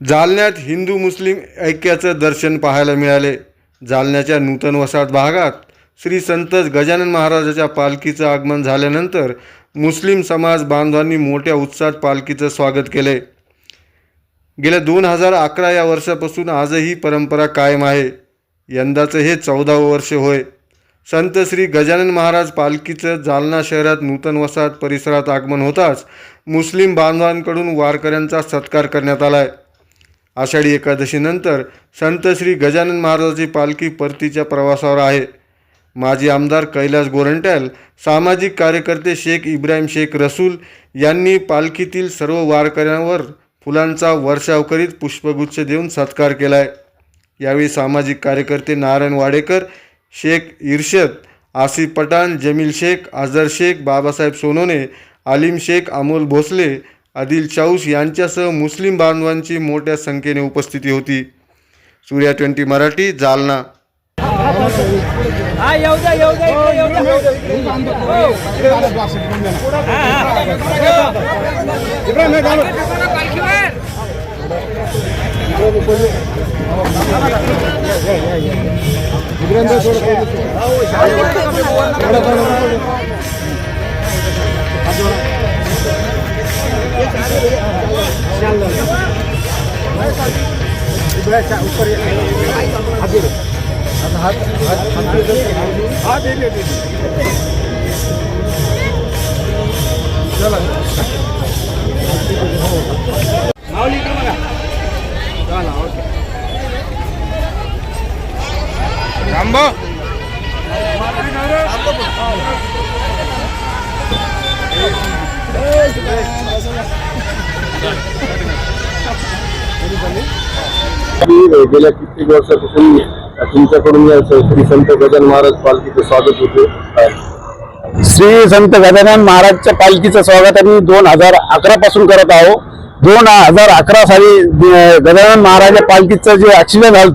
जालन्यात हिंदू मुस्लिम ऐक्याचं दर्शन पाहायला मिळाले. जालन्याच्या नूतन वसाहत भागात श्री संत गजानन महाराजाच्या पालखीचं आगमन झाल्यानंतर मुस्लिम समाज बांधवांनी मोठ्या उत्साहात पालखीचं स्वागत केले. गेल्या दोन हजार अकरा या वर्षापासून आजही परंपरा कायम आहे. यंदाचं हे चौदावं वर्ष होय. संत श्री गजानन महाराज पालखीचं जालना शहरात नूतन वसाहत परिसरात आगमन होताच मुस्लिम बांधवांकडून वारकऱ्यांचा सत्कार करण्यात आला आहे आषाढी एकादशीनंतर संत श्री गजानन महाराजाची पालखी परतीच्या प्रवासावर आहे. माजी आमदार कैलास गोरंट्याल सामाजिक कार्यकर्ते शेख इब्राहिम शेख रसूल यांनी पालखीतील सर्व वारकऱ्यांवर फुलांचा वर्षाव करीत पुष्पगुच्छ देऊन सत्कार केला आहे यावेळी सामाजिक कार्यकर्ते नारायण वाडेकर शेख इर्शद आसिफ पठाण जमील शेख अझर शेख बाबासाहेब सोनोने आलिम शेख अमोल भोसले आदिल चाऊस यांच्यासह मुस्लिम बांधवांची मोठ्या संख्येने उपस्थिती होती. सूर्या ट्वेंटी मराठी जालना. हा येऊ द्या येऊ द्या इकडे येऊ द्या हो. माऊली इकडे बघा चला, ओके. मी गेल्या कित्येक वर्षापासून तुमच्याकडून या श्री संत गजान महाराज पालखीचे स्वागत होते श्री संत गजानन महाराजच्या पालखीचं स्वागत आम्ही दोन हजार अकरा पासून करत आहोत दोन हजार अकरा साली गजानन महाराज पालखीचं जे ऍक्सिडेंट झालं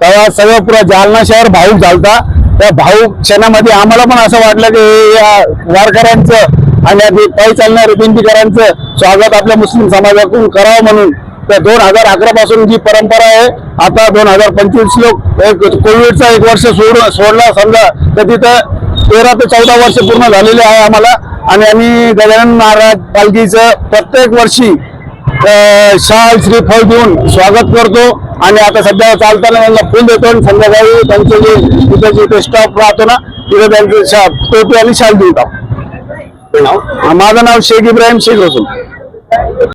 तेव्हा सगळं पुरा जालना शहर भाऊक झालता. त्या भाऊक क्षणामध्ये आम्हाला पण असं वाटलं की हे या वारकऱ्यांचं आणि पायी चालणाऱ्या बिंदीकरांचं स्वागत आपल्या मुस्लिम समाजाकडून करावं म्हणून तर दोन हजार अकरा पासून जी परंपरा आहे आता दोन हजार पंचवीस लोक एक कोविडचा एक वर्ष सोड सोडला समजा. तर तिथं तेरा ते चौदा वर्ष पूर्ण झालेले आहे आम्हाला. आणि आम्ही गजानन महाराज पालखीचं प्रत्येक वर्षी शाल श्रीफळ देऊन स्वागत करतो. आणि आता सध्या चालताना त्यांना फुल देतो आणि संध्याकाळी त्यांचे जे तिथे जिथे स्टॉप राहतो ना तिथे त्यांचे शा टोपी आणि शाल टाकतो. माझं नाव शेख इब्राहिम शेख रसूल.